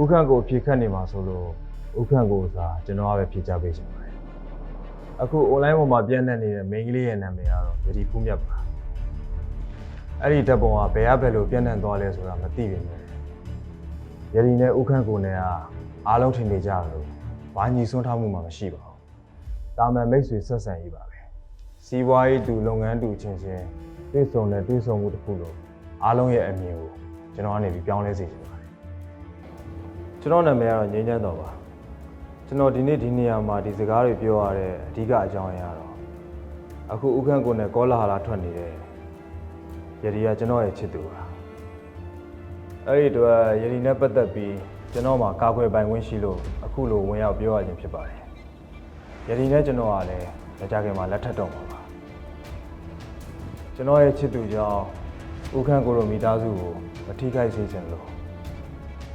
ဥခန့်ကိုဖြေခတ်နေမှာဆိုလို့ဥခန့်ကိုသာကျွန်တော်ကပဲဖြေချပေးချင်ပါတယ်အခု online ပေါ်မှာပြန့်နှံ့နေတဲ့ main ကလေးရဲ့နာမည်ကတော့ယတိဖူးမြတ်ပါအဲ့ဒီဓာတ်ပုံကဘယ်အဘယ်လိုပြန့်နှံ့သွားလဲဆိုတာမသိပေမဲ့ယတိနဲ့ဥခန့်ကိုနဲ့ကအားလုံးထင်နေကြလို့ဘာညီစွန်းထားမှုမှမရှိပါဘူးတာမန်မိတ်ဆွေဆက်ဆံရေးပါပဲစီးပွားရေးတူလုပ်ငန်းတူချင်းချင်းတွေ့ဆုံတဲ့တွေ့ဆုံမှုတစ်ခုလို့အားလုံးရဲ့အမြင်ကိုကျွန်တော်ကနေပြီးပြောင်းလဲစေချင်ပါတယ် ကျွန်တော်နာမည်ကတော့ငြိမ်းချမ်းတော်ပါကျွန်တော်ဒီနေ့ဒီနေရာမှာဒီစကားတွေပြောရတဲ့အဓိကအကြောင်းအရာတော့အခုဥခန့်ကိုနဲ့ကောလာဟာလာထွက်နေတဲ့ယရီကကျွန်တော်ရဲ့ချစ်သူပါအဲ့ဒီတော့ယရီနဲ့ပတ်သက်ပြီးကျွန်တော်မှာကာကွယ်ပိုင်ခွင့်ရှိလို့အခုလိုဝင်ရောက်ပြောရခြင်းဖြစ်ပါတယ်ယရီနဲ့ကျွန်တော်ကလည်းမကြခင်မှာလက်ထပ်တော့မှာပါကျွန်တော်ရဲ့ချစ်သူကြောင့်ဥခန့်ကိုလိုမိသားစုကိုမထိခိုက်စေချင်လို့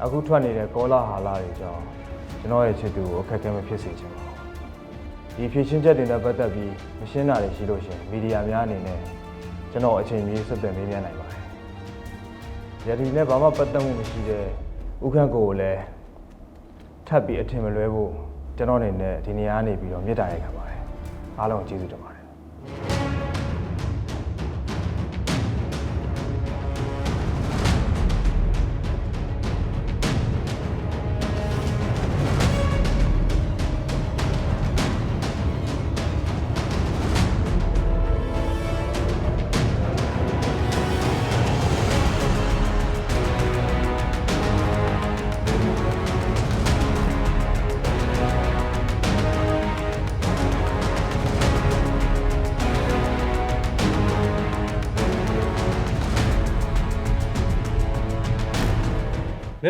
အခုထွက်နေတဲ့ကောလာဟာလာတွေကြောင့်ကျွန်တော်ရဲ့ချစ်သူကိုအခက်အခဲမဖြစ်စေချင်ပါဘူးဒီဖြည့်ချင်းချက်တွေနဲ့ပတ်သက်ပြီးမရှင်းတာတွေရှိလို့ရှရင်မီဒီယာများအနေနဲ့ကျွန်တော်အချိန်ကြီးဆက်သွယ်မေးမြန်းနိုင်ပါတယ်ယတိနဲ့ဘာမှပတ်သက်မှုမရှိတဲ့ဥခန့်ကိုကိုလည်းထပ်ပြီးအထင်မလွဲဖို့ကျွန်တော်အနေနဲ့ဒီနေရာကနေပြီးတော့မြစ်တာရိုက်ခံပါတယ်အားလုံးကျေးဇူးတင်ပါတယ်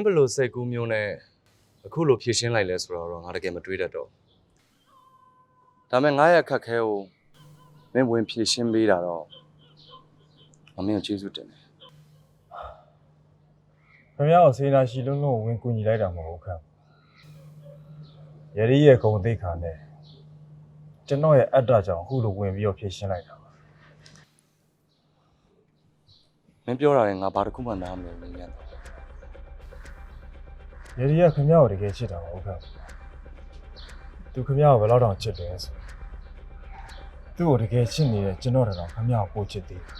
င်းဘယ်လို့စိတ်ကူးမျိုးနဲ့အခုလိုဖြည့်ရှင်းလိုက်လဲဆိုတော့ငါတကယ်မတွေးတတ်တော့ဒါပေမဲ့ငါရဲ့အခက်ခဲကိုမင်းဝင်ဖြည့်ရှင်းပေးတာတော့အမင်းကိုကျေးဇူးတင်တယ်ခင်ဗျားကိုစေနာရှိလုံးလုံးဝင်ကူညီလိုက်တာမဟုတ်ဘူးခန့်ယရီရဲ့ဂုံသိက္ခာနဲ့ကျွန်တော်ရဲ့အတ္တကြောင့်အခုလိုဝင်ပြီးတော့ဖြည့်ရှင်းလိုက်တာပါမင်းပြောတာလည်းငါဘာတစ်ခုမှနားမလည်ဘူးညံ့ ယရီကခင်ဗျားကိုတကယ်ချစ်တာမဟုတ်ခန့်သူခင်ဗျားကိုဘယ်တော့တောင်ချစ်တယ်ဆိုသူ့ကိုတကယ်ချစ်နေတဲ့ကျွန်တော်တောင်ခင်ဗျားကိုပို့ချစ်သေးတယ်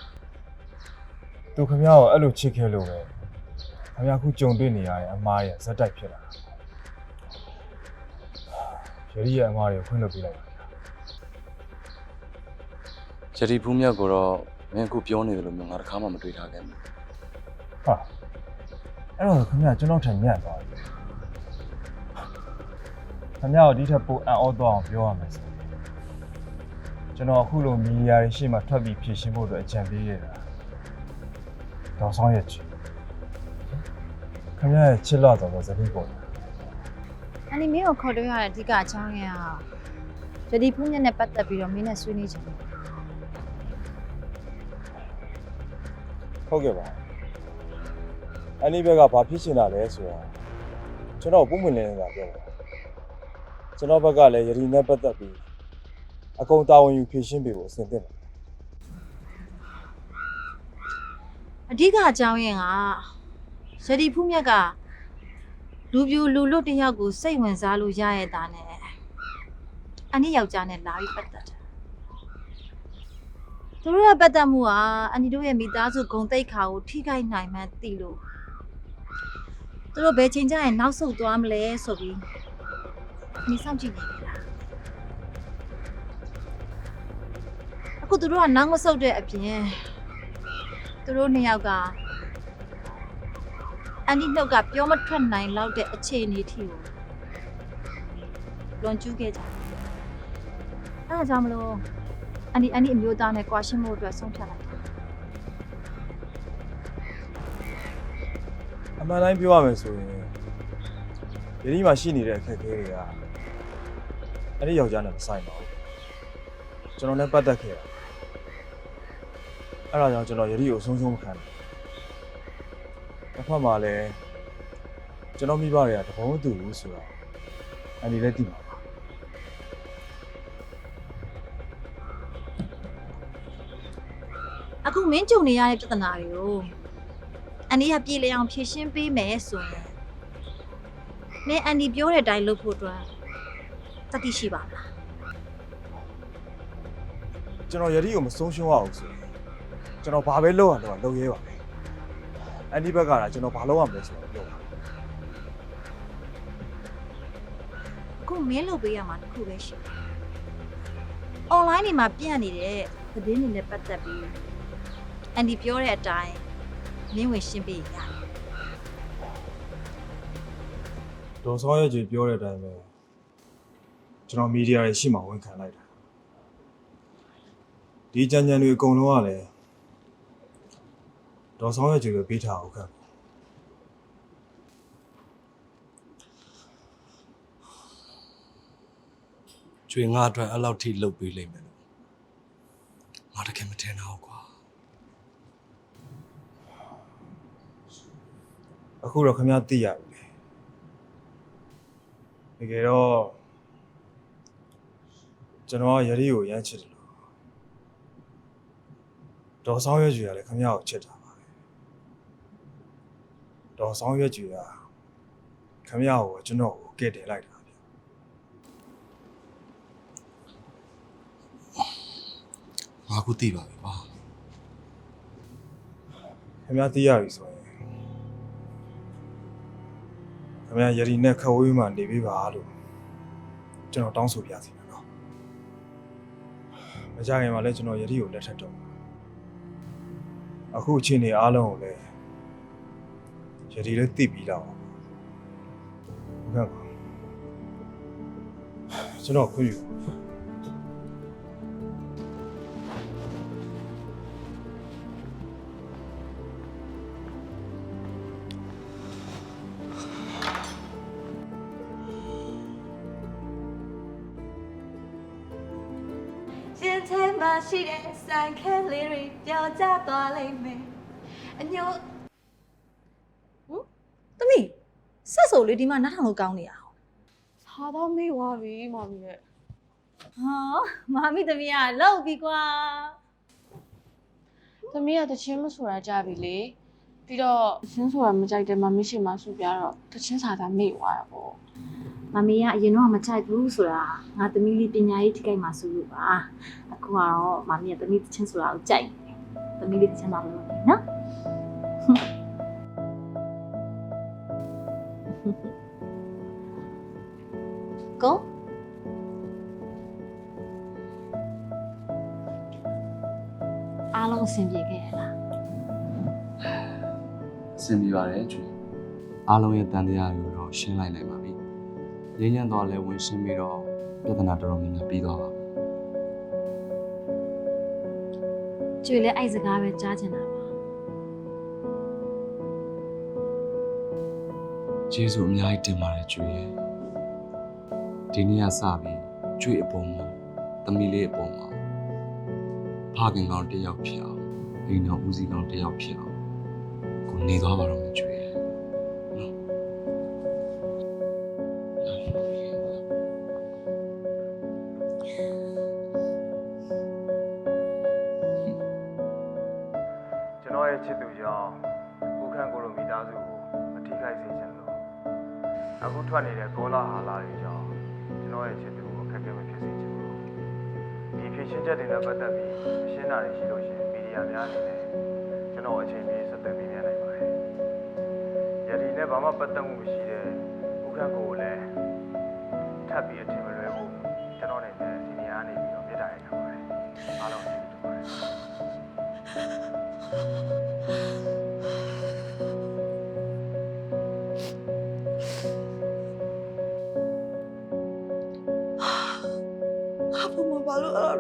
သူခင်ဗျားကိုအဲ့လိုချစ်ခဲ့လို့ပဲခင်ဗျားအခုကြုံတွေ့နေရတဲ့အမားရဲ့ဇက်တိုက်ဖြစ်လာတာယရီရဲ့အမားတွေကိုခွင့်လွှတ်ပေးလိုက်ပါယတိဖူးမြတ်ကိုတော့မင်းအခုပြောနေတယ်လို့မျိုးငါတစ်ခါမှမတွေးထားခဲ့ဘူးဟာ အဲ့တော့ခင်ဗျာကျွန်တော်ထင်ညံ့သွားပြီခင်ဗျာကိုဒီထက်ပိုအံ့ဩသွားအောင်ပြောရမယ်ဆိုရင်ကျွန်တော်အခုလိုမီဒီယာတွေရှေ့မှာထွက်ပြီးဖြည့်ရှင်းဖို့အတွက်အကြံပေးရတာတော့ဆောင်ရဲ့ချစ်ခင်ဗျာရဲ့ချစ်လာတော့ဇတိပေါ်တယ်အနီမင်းကိုခေါ်တွေ့ရတဲ့အဓိကအကြောင်းရင်းကဂျဒီဖူးမြက်နဲ့ပတ်သက်ပြီးတော့မင်းနဲ့ဆွေးနွေးချင်တယ်ဟုတ်ကဲ့ပါ အန်ဒီဘက်ကဘာဖြစ်ချင်တာလဲဆိုတာကျွန်တော်ပုံမှန်လင်းနေတာပြောပါကျွန်တော်ဘက်ကလည်းယရီနဲ့ပတ်သက်ပြီးအကုန်တာဝန်ယူဖြည့်ရှင်းပေးဖို့အဆင်သင့်ပါအဓိကအကြောင်းရင်းကဂျဒီဖူးမြက်ကလူပြူလူလွတ်တစ်ယောက်ကိုစိတ်ဝင်စားလို့ရရတာနဲ့အနီယောက်ျားနဲ့လာပြီးပတ်သက်တယ်သူတို့ရဲ့ပတ်သက်မှုကအနီတို့ရဲ့မိသားစုဂုံတိတ်ခါကိုထိခိုက်နိုင်မှန်းသိလို့ သူတို့ဘယ်ချိန်ကျရင်နောက်ဆုတ်သွားမလဲဆိုပြီးအနီစောင့်ကြည့်နေကြတာအခုသူတို့ကနောက်မဆုတ်တဲ့အပြင်သူတို့နှစ်ယောက်ကအန်ဒီနှုတ်ကပြောမထွက်နိုင်လောက်တဲ့အခြေအနေထိကိုလွန်ကျူးခဲ့ကြတယ်။အဲဒါကြောင့်မလို့အန်ဒီအန်ဒီအမျိုးသားနဲ့ကွာရှင်းမှုအတွက်ဆုံးဖြတ်လိုက် အမှန်တိုင်းပြောရမယ်ဆိုရင်ယတိမှာရှိနေတဲ့အခက်အခဲတွေကအဲ့ဒီယောက်ျားနဲ့မဆိုင်ပါဘူးကျွန်တော်လည်းပတ်သက်ခဲ့တာအဲ့ဒါကြောင့်ကျွန်တော်ယတိကိုဆုံးရှုံးမခံဘူးတစ်ဖက်မှာလည်းကျွန်တော်မိဘတွေကတဘုံတူဘူးဆိုတော့အန်ဒီလည်းသိမှာပါ။အခုမင်းကြုံနေရတဲ့ပြဿနာတွေကို အန်ဒီကပြေလည်အောင်ဖြေရှင်းပေးမယ်ဆိုရင်မင်းအန်ဒီပြောတဲ့အတိုင်းလုပ်ဖို့အတွက်တတိရှိပါမလားကျွန်တော်ယတိကိုမဆုံးရှုံးရအောင်ဆိုရင်ကျွန်တော်ဘာပဲလုပ်ရတော့လုပ်ရဲပါမယ်အန်ဒီဘက်ကလာကျွန်တော်ဘာလုပ်ရမလဲဆိုတော့ပြောပါအခုမင်းလုပ်ပေးရမှာတစ်ခုပဲရှိတယ်။ online နေမှာပြန့်နေတဲ့သတင်းတွေနဲ့ပတ်သက်ပြီးအန်ဒီပြောတဲ့အတိုင်း မင်းဝင်ရှင်းပေးရတယ်ဒေါ်စောရဲ့ကြီးပြောတဲ့အတိုင်းပဲကျွန်တော်မီဒီယာတွေရှိမှဝန်ခံလိုက်တာဒီကြံကြံတွေအကုန်လုံးကလည်းဒေါ်စောရဲ့ကြီးပဲပေးထားအောင်ခံကျွေငါအတွက်အဲ့လောက်ထိလှုပ်ပေးလိမ့်မယ်လို့ငါတကယ်မထင်တော့ဘူးကွာ အခုတော့ခင်ဗျားသိရပြီလေတကယ်တော့ကျွန်တော်ကယတိကိုရမ်းချစ်တယ်လို့ဒေါ်ဆောင်ရွက်ကြီးကလည်းခင်ဗျားကိုချစ်တာပါပဲဒေါ်ဆောင်ရွက်ကြီးကခင်ဗျားကိုကျွန်တော်ကိုကဲ့တင်လိုက်တာဗျငါခုသိပါပြီကွာခင်ဗျားသိရပြီဆိုရင် ခင်ဗျားယတိနဲ့ခဝေးမှနေပေးပါလို့ကျွန်တော်တောင်းဆိုပြစီမယ်နော်မကြခင်မှာလည်းကျွန်တော်ယတိကိုလက်ထပ်တော့အခုအချိန်နေအားလုံးကိုလည်းရည်ရည်လေးသိပြီးတော့ဟုတ်ကဲ့ပါကျွန်တော်ခွင့်ယူ။ ရှင်ထဲမှာရှိတဲ့ဆိုင်ခဲလေးတွေပျော်ကျသွားလိမ့်မယ်။အညို့ဟမ်တမီးဆက်ဆိုလေးဒီမှာနားထောင်လို့ကောင်းနေရအောင်ဟာတော့မေ့သွားပြီမမီရဲ့။ဟောမာမီတမီးကလောက်ပြီကွာသမီးကတချင်းမဆိုတာကြပြီလေပြီးတော့တချင်းဆိုတာမကြိုက်တယ်မမီရှိမှဆူပြတော့တချင်းစာသာမေ့သွားတာပေါ့မမေကအရင်တော့မချိုက်ဘူးဆိုတာငါသမီးလေးပညာရေးထိခိုက်မှဆိုလို့ပါအ ခုကတော့မမေကသမီးတချင်းဆိုတာကိုကြိုက်တယ်သမီးလေးတချင်းတော့မလုပ်ဘူးနော်။ကိုအားလုံးအဆင်ပြေခဲ့ရလားအဆင်ပြေပါတယ်ကျွေအားလုံးရဲ့တန်တရားတွေကိုတော့ရှင်းလိုက်နိုင်ပါပြီရင်းညံ့တော့လဲဝင်ရှင်းပြီးတော့ပြဿနာတော်တော်များများပြီးသွားပါပြီ ကျွေလည်းအဲ့စကားပဲကြားချင်တာပါကျေးဇူးအများကြီးတင်ပါတယ်ကျွေရဲ့ဒီနေ့ကစပြီးကျွေအပေါ်မှာသမီးလေးအပေါ်မှာဖခင်ကောင်တစ်ယောက်ဖြစ်အောင်အိမ်တော်ဦးစီးကောင်တစ်ယောက်ဖြစ်အောင်ကိုနေသွားပါတော့မယ်ကျွေ ချစ်သူကြောင့်ဦးခန့်ကိုလိုမိသားစုကိုမထိခိုက်စေချင်လို့အခုထွက်နေတဲ့ကောလာဟာလာတွေကြောင့်ကျွန်တော်ရဲ့ချစ်သူကိုအခက်အခဲမဖြစ်စေချင်ဘူးဒီဖြစ်ရှင်းချက်တွေနဲ့ပတ်သက်ပြီးရှင်းတာတွေရှိလို့ရှိရင်မီဒီယာများအနေနဲ့ကျွန်တော်အချိန်ပြည့်ဆက်သွယ်ပေးမြန်နိုင်ပါတယ်ယတိနဲ့ဘာမှပတ်သက်မှုမရှိတဲ့ဦးခန့်ကိုကိုလည်းထပ်ပြီးအထင်မလွဲ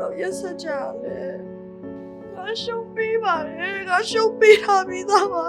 တော့ရက်ဆက်ကြလဲငါရှုံးပေးပါလေငါရှုံးပေးထားပြီးသားပါ